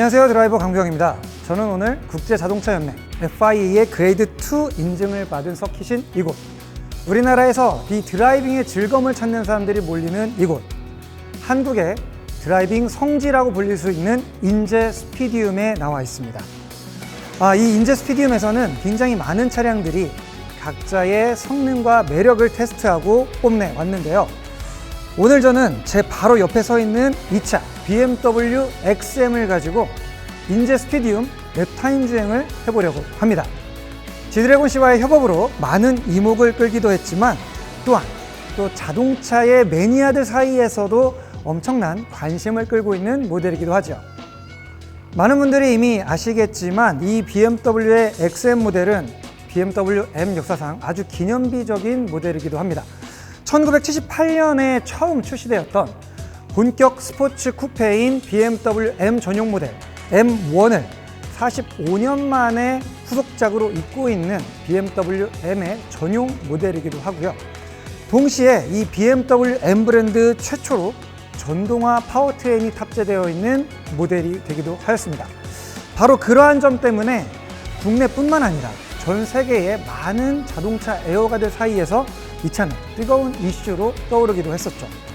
안녕하세요. 드라이버 강구영입니다. 저는 오늘 국제자동차연맹 FIA의 그레이드 2 인증을 받은 서킷인 이곳 우리나라에서 이 드라이빙의 즐거움을 찾는 사람들이 몰리는 이곳 한국의 드라이빙 성지라고 불릴 수 있는 인제 스피디움에 나와 있습니다. 아, 이 인제 스피디움에서는 굉장히 많은 차량들이 각자의 성능과 매력을 테스트하고 뽐내 왔는데요. 오늘 저는 제 바로 옆에 서 있는 이차 BMW XM을 가지고 인제 스피디움 랩타임 주행을 해보려고 합니다. 지드래곤 씨와의 협업으로 많은 이목을 끌기도 했지만 또한 또 자동차의 매니아들 사이에서도 엄청난 관심을 끌고 있는 모델이기도 하죠. 많은 분들이 이미 아시겠지만 이 BMW의 XM 모델은 BMW M 역사상 아주 기념비적인 모델이기도 합니다. 1978년에 처음 출시되었던 본격 스포츠 쿠페인 BMW M 전용 모델 M1을 45년 만에 후속작으로 잇고 있는 BMW M의 전용 모델이기도 하고요. 동시에 이 BMW M 브랜드 최초로 전동화 파워트레인이 탑재되어 있는 모델이 되기도 하였습니다. 바로 그러한 점 때문에 국내뿐만 아니라 전 세계의 많은 자동차 애호가들 사이에서 이 차는 뜨거운 이슈로 떠오르기도 했었죠.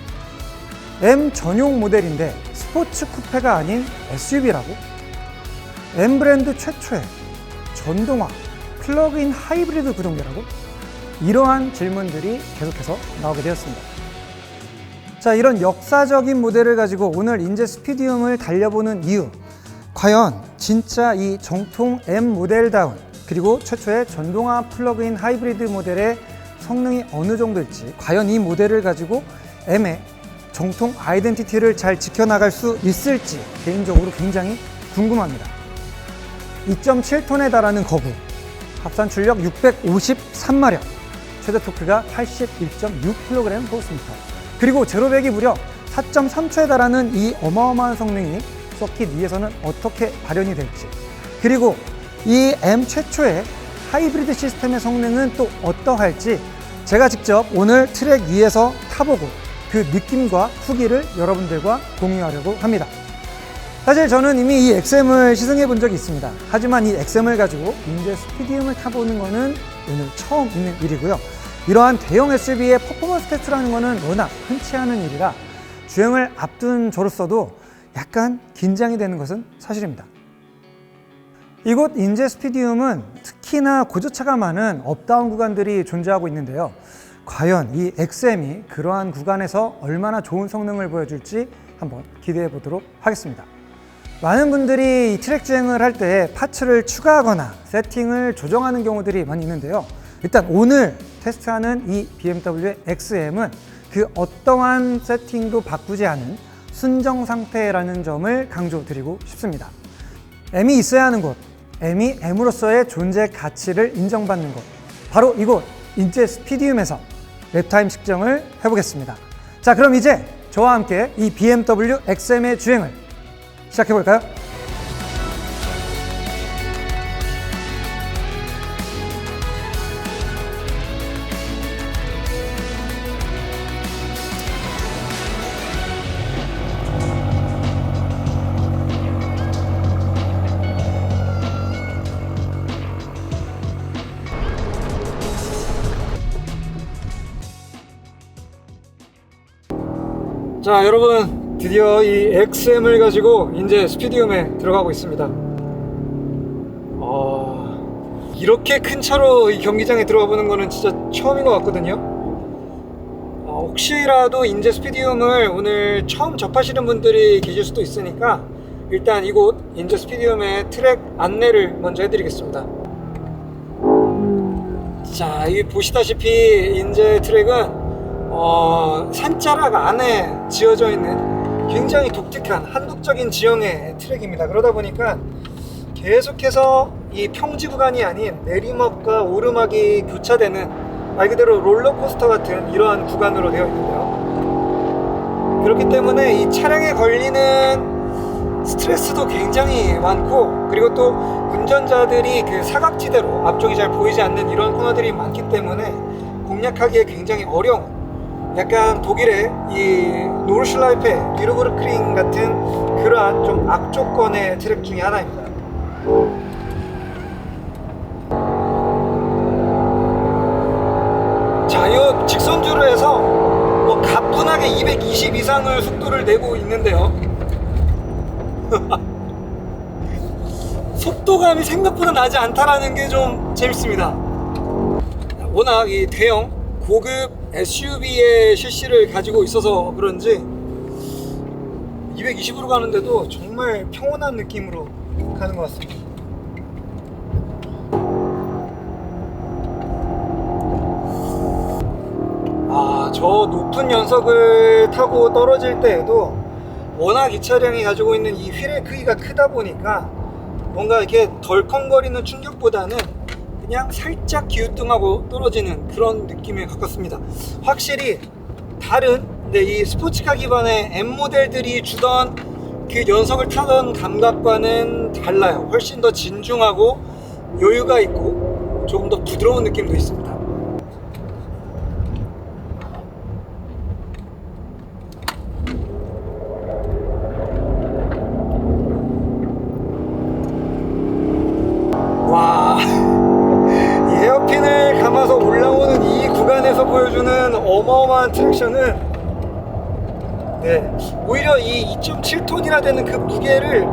M 전용 모델인데 스포츠 쿠페가 아닌 SUV라고? M 브랜드 최초의 전동화 플러그인 하이브리드 구동계라고? 이러한 질문들이 계속해서 나오게 되었습니다. 자, 이런 역사적인 모델을 가지고 오늘 인제 스피디움을 달려보는 이유. 과연 진짜 이 정통 M 모델다운 그리고 최초의 전동화 플러그인 하이브리드 모델의 성능이 어느 정도일지 과연 이 모델을 가지고 M의 정통 아이덴티티를 잘 지켜나갈 수 있을지 개인적으로 굉장히 궁금합니다. 2.7톤에 달하는 거부, 합산 출력 653마력, 최대 토크가 81.6kg 포스미터, 그리고 제로백이 무려 4.3초에 달하는 이 어마어마한 성능이 서킷 위에서는 어떻게 발현이 될지, 그리고 이 M 최초의 하이브리드 시스템의 성능은 또 어떠할지 제가 직접 오늘 트랙 위에서 타보고 그 느낌과 후기를 여러분들과 공유하려고 합니다. 사실 저는 이미 이 XM을 시승해 본 적이 있습니다. 하지만 이 XM을 가지고 인제 스피디움을 타보는 것은 오늘 처음 있는 일이고요. 이러한 대형 SUV의 퍼포먼스 테스트라는 것은 워낙 흔치 않은 일이라 주행을 앞둔 저로서도 약간 긴장이 되는 것은 사실입니다. 이곳 인제 스피디움은 특히나 고저차가 많은 업다운 구간들이 존재하고 있는데요. 과연 이 XM이 그러한 구간에서 얼마나 좋은 성능을 보여줄지 한번 기대해 보도록 하겠습니다. 많은 분들이 이 트랙 주행을 할 때 파츠를 추가하거나 세팅을 조정하는 경우들이 많이 있는데요. 일단 오늘 테스트하는 이 BMW XM은 그 어떠한 세팅도 바꾸지 않은 순정 상태라는 점을 강조드리고 싶습니다. M이 있어야 하는 곳, M이 M으로서의 존재 가치를 인정받는 곳, 바로 이곳 인제 스피디움에서 랩타임 측정을 해보겠습니다. 자, 그럼 이제 저와 함께 이 BMW XM의 주행을 시작해 볼까요? 자, 여러분 드디어 이 XM을 가지고 이제 스피디움에 들어가고 있습니다. 어, 이렇게 큰 차로 이 경기장에 들어가 보는 거는 진짜 처음인 것 같거든요. 어, 혹시라도 인제 스피디움을 오늘 처음 접하시는 분들이 계실 수도 있으니까 일단 이곳 인제 스피디움의 트랙 안내를 먼저 해드리겠습니다. 자, 이 보시다시피 인제 트랙은 어, 산자락 안에 지어져 있는 굉장히 독특한 한국적인 지형의 트랙입니다. 그러다 보니까 계속해서 이 평지 구간이 아닌 내리막과 오르막이 교차되는 말 그대로 롤러코스터 같은 이러한 구간으로 되어 있는데요. 그렇기 때문에 이 차량에 걸리는 스트레스도 굉장히 많고 그리고 또 운전자들이 그 사각지대로 앞쪽이 잘 보이지 않는 이런 코너들이 많기 때문에 공략하기에 굉장히 어려운 약간 독일의 이 노르슐라이페, 비르브르크링 같은 그러한 좀 악조건의 트랙 중에 하나입니다. 자, 이 직선주로 해서 뭐 가뿐하게 220 이상을 속도를 내고 있는데요. 속도감이 생각보다 나지 않다라는 게 좀 재밌습니다. 워낙 이 대형 고급 SUV의 실시를 가지고 있어서 그런지 220으로 가는데도 정말 평온한 느낌으로 가는 것 같습니다. 아, 저 높은 연석을 타고 떨어질 때에도 워낙 이 차량이 가지고 있는 이 휠의 크기가 크다 보니까 뭔가 이렇게 덜컹거리는 충격보다는 그냥 살짝 기우뚱하고 떨어지는 그런 느낌에 가깝습니다. 확실히 다른 네, 이 스포츠카 기반의 M 모델들이 주던 그 연석을 타던 감각과는 달라요. 훨씬 더 진중하고 여유가 있고 조금 더 부드러운 느낌도 있습니다. 어마어마한 트랙션은 네, 오히려 이 2.7톤이나 되는 그 무게를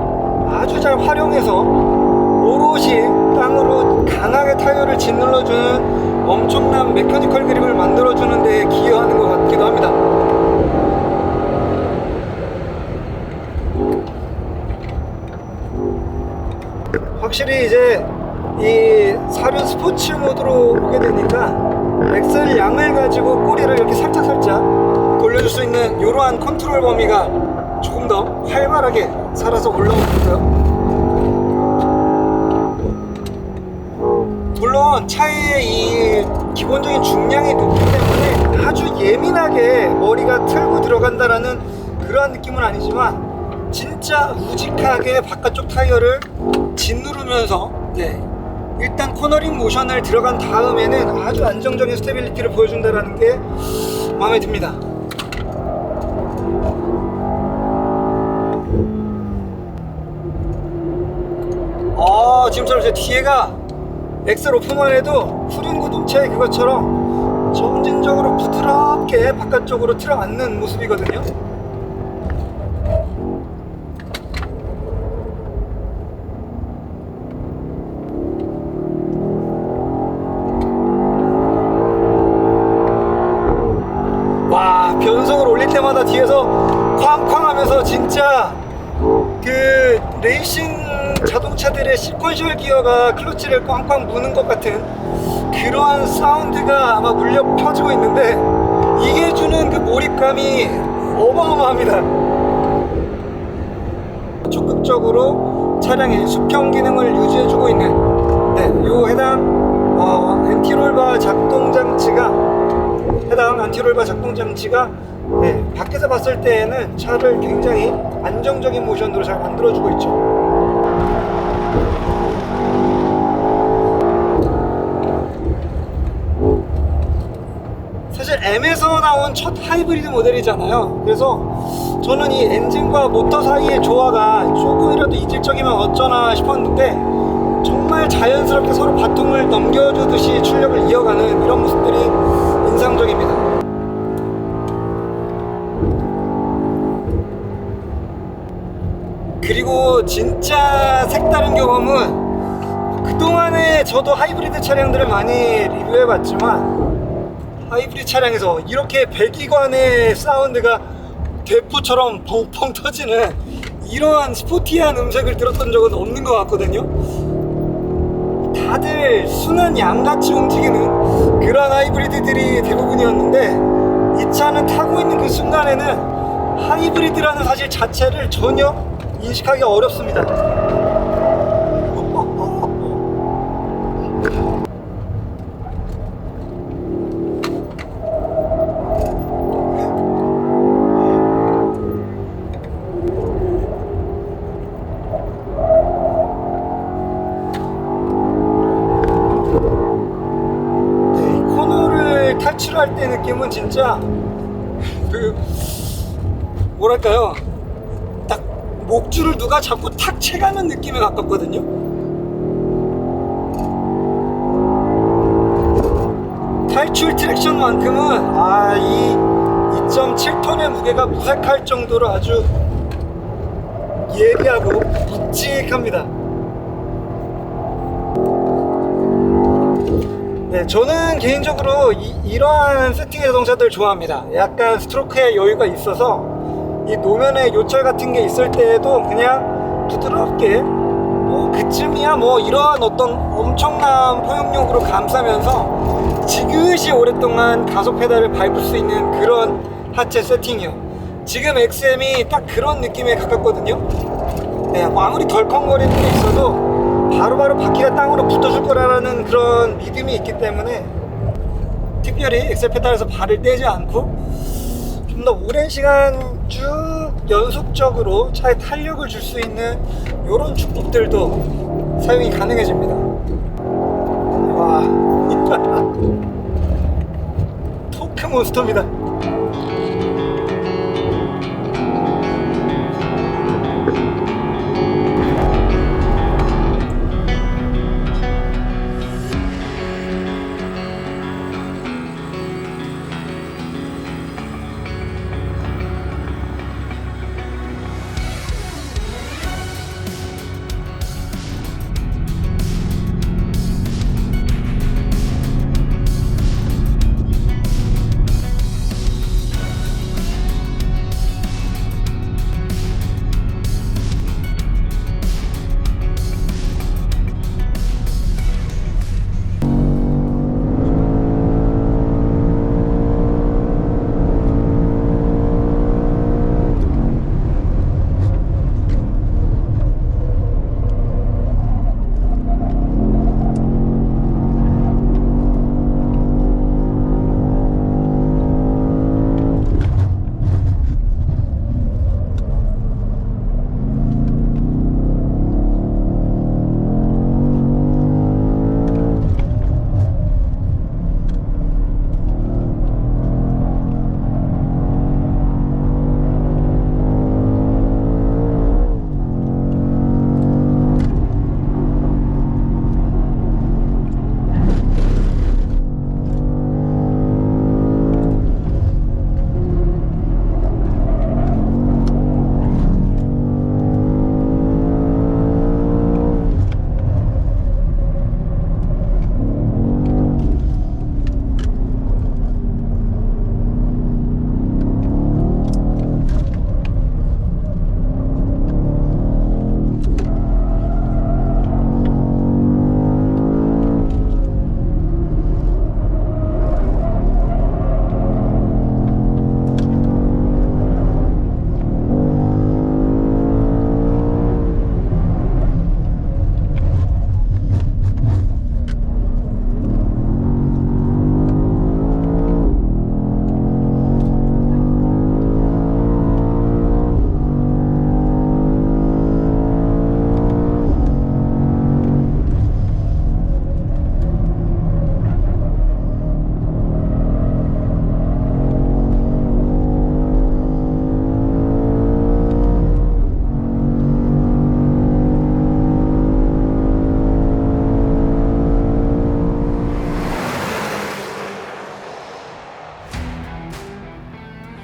아주 잘 활용해서 오롯이 땅으로 강하게 타이어를 짓눌러주는 엄청난 메커니컬 그립을 만들어주는 데 기여하는 것 같기도 합니다. 확실히 이제 이 사륜 스포츠 모드로 오게 되니까 엑셀 양을 가지고 꼬리를 이렇게 살짝살짝 돌려줄 수 있는 이러한 컨트롤 범위가 조금 더 활발하게 살아서 올라오고요. 물론 차의 이 기본적인 중량이 높기 때문에 아주 예민하게 머리가 틀고 들어간다라는 그러한 느낌은 아니지만 진짜 우직하게 바깥쪽 타이어를 짓누르면서 네, 일단 코너링 모션을 들어간 다음에는 아주 안정적인 스테빌리티를 보여준다는 게 마음에 듭니다. 아 지금처럼 제 뒤에가 엑셀 오픈만 해도 후륜 구동차의 그것처럼 점진적으로 부드럽게 바깥쪽으로 틀어앉는 모습이거든요. 그 레이싱 자동차들의 시퀀셜 기어가 클러치를 꽝꽝 무는 것 같은 그러한 사운드가 아마 울려 퍼지고 있는데 이게 주는 그 몰입감이 어마어마합니다. 적극적으로 차량의 수평 기능을 유지해주고 있는 네, 요 해당 어, 엔티롤바 작동 장치가 해당 안티롤바 작동 장치가 네, 밖에서 봤을 때에는 차를 굉장히 안정적인 모션으로 잘 만들어주고 있죠. 사실 M에서 나온 첫 하이브리드 모델이잖아요. 그래서 저는 이 엔진과 모터 사이의 조화가 조금이라도 이질적이면 어쩌나 싶었는데 정말 자연스럽게 서로 바통을 넘겨주듯이 출력을 이어가는 이런 모습들이 인상적입니다. 그리고 진짜 색다른 경험은 그동안에 저도 하이브리드 차량들을 많이 리뷰해봤지만 하이브리드 차량에서 이렇게 배기관의 사운드가 대포처럼 펑펑 터지는 이러한 스포티한 음색을 들었던 적은 없는 것 같거든요. 다들 순한 양같이 움직이는 그런 하이브리드들이 대부분이었는데 이 차는 타고 있는 그 순간에는 하이브리드라는 사실 자체를 전혀 인식하기 어렵습니다. 네, 이 코너를 탈출할 때 느낌은 진짜 그 뭐랄까요 딱 목줄을 누가 자꾸 탁 채가는 느낌에 가깝거든요 탈출 트랙션만큼은 아 이 2.7톤의 무게가 무색할 정도로 아주 예리하고 묵직합니다 네, 저는 개인적으로 이, 러한 세팅의 자동차들 좋아합니다. 약간 스트로크에 여유가 있어서 이 노면에 요철 같은 게 있을 때에도 그냥 부드럽게 뭐 그쯤이야 뭐 이러한 어떤 엄청난 포용력으로 감싸면서 지그시 오랫동안 가속 페달을 밟을 수 있는 그런 하체 세팅이요. 지금 XM이 딱 그런 느낌에 가깝거든요. 네, 아무리 덜컹거리는 게 있어도 바로 바로 바퀴가 땅으로 붙어줄 거라는 그런 믿음이 있기 때문에 특별히 엑셀 페달에서 발을 떼지 않고 좀 더 오랜 시간 쭉 연속적으로 차에 탄력을 줄 수 있는 이런 축복들도 사용이 가능해집니다. 와, 토크 몬스터입니다.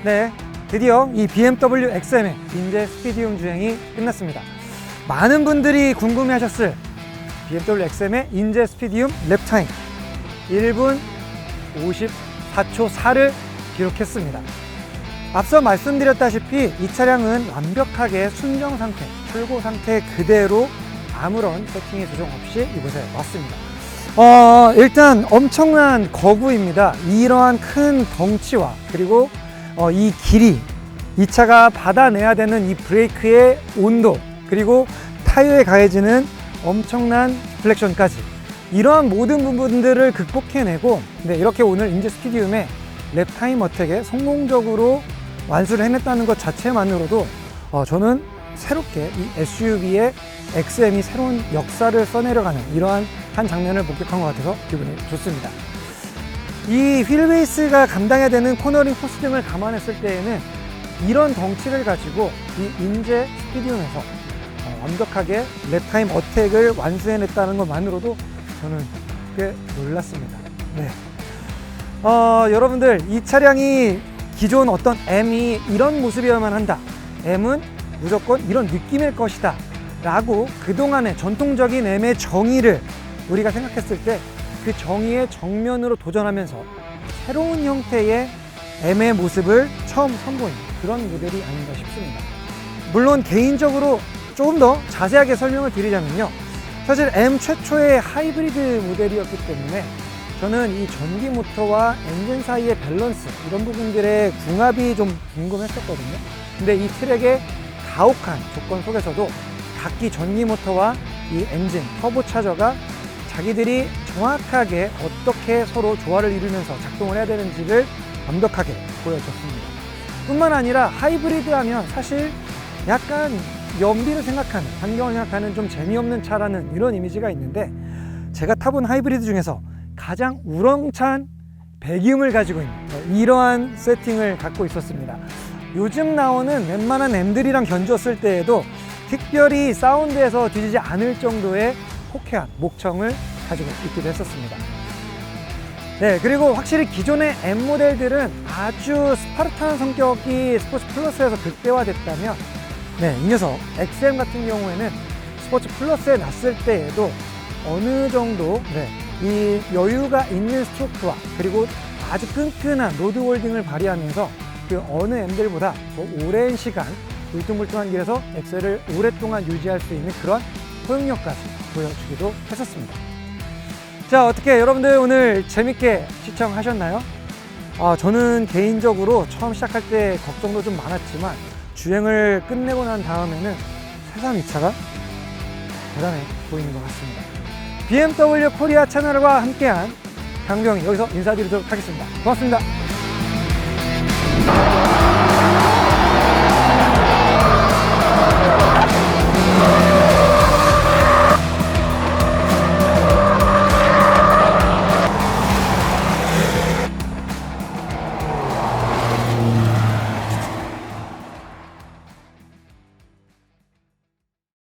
네, 드디어 이 BMW XM의 인제 스피디움 주행이 끝났습니다. 많은 분들이 궁금해하셨을 BMW XM의 인제 스피디움 랩타임 1분 54초 4를 기록했습니다. 앞서 말씀드렸다시피 이 차량은 완벽하게 순정 상태, 출고 상태 그대로 아무런 세팅의 조정 없이 이곳에 왔습니다. 어, 일단 엄청난 거구입니다. 이러한 큰 덩치와 그리고 어, 이 길이 이 차가 받아내야 되는 이 브레이크의 온도 그리고 타이어에 가해지는 엄청난 플렉션까지 이러한 모든 부분들을 극복해내고 네, 이렇게 오늘 인제 스피디움의 랩타임 어택에 성공적으로 완수를 해냈다는 것 자체만으로도 어, 저는 새롭게 이 SUV의 XM이 새로운 역사를 써내려가는 이러한 한 장면을 목격한 것 같아서 기분이 좋습니다. 이 휠베이스가 감당해야 되는 코너링 포스 등을 감안했을 때에는 이런 덩치를 가지고 이 인제 스피디움에서 어, 완벽하게 랩타임 어택을 완수해냈다는 것만으로도 저는 꽤 놀랐습니다. 네. 어, 여러분들 이 차량이 기존 어떤 M이 이런 모습이어야만 한다. M은 무조건 이런 느낌일 것이다. 라고 그동안의 전통적인 M의 정의를 우리가 생각했을 때 그 정의의 정면으로 도전하면서 새로운 형태의 M의 모습을 처음 선보인 그런 모델이 아닌가 싶습니다. 물론 개인적으로 조금 더 자세하게 설명을 드리자면요. 사실 M 최초의 하이브리드 모델이었기 때문에 저는 이 전기 모터와 엔진 사이의 밸런스 이런 부분들의 궁합이 좀 궁금했었거든요. 근데 이 트랙의 가혹한 조건 속에서도 각기 전기 모터와 이 엔진 터보 차저가 자기들이 정확하게 어떻게 서로 조화를 이루면서 작동을 해야 되는지를 완벽하게 보여줬습니다. 뿐만 아니라 하이브리드 하면 사실 약간 연비를 생각하는, 환경을 생각하는 좀 재미없는 차라는 이런 이미지가 있는데 제가 타본 하이브리드 중에서 가장 우렁찬 배기음을 가지고 있는 네, 이러한 세팅을 갖고 있었습니다. 요즘 나오는 웬만한 M들이랑 견주었을 때에도 특별히 사운드에서 뒤지지 않을 정도의 호쾌한 목청을 가지고 있기도 했었습니다. 네, 그리고 확실히 기존의 M 모델들은 아주 스파르타한 성격이 스포츠 플러스에서 극대화됐다면, 네, 이 녀석 XM 같은 경우에는 스포츠 플러스에 났을 때에도 어느 정도, 네, 이 여유가 있는 스트로크와 그리고 아주 끈끈한 로드 홀딩을 발휘하면서 그 어느 M들보다 더 오랜 시간 울퉁불퉁한 길에서 엑셀을 오랫동안 유지할 수 있는 그런 포용력까지 보여주기도 했었습니다. 자, 어떻게 여러분들 오늘 재밌게 시청하셨나요? 아, 저는 개인적으로 처음 시작할 때 걱정도 좀 많았지만 주행을 끝내고 난 다음에는 새삼 이 차가 대단해 보이는 것 같습니다. BMW 코리아 채널과 함께한 강병이 여기서 인사드리도록 하겠습니다. 고맙습니다.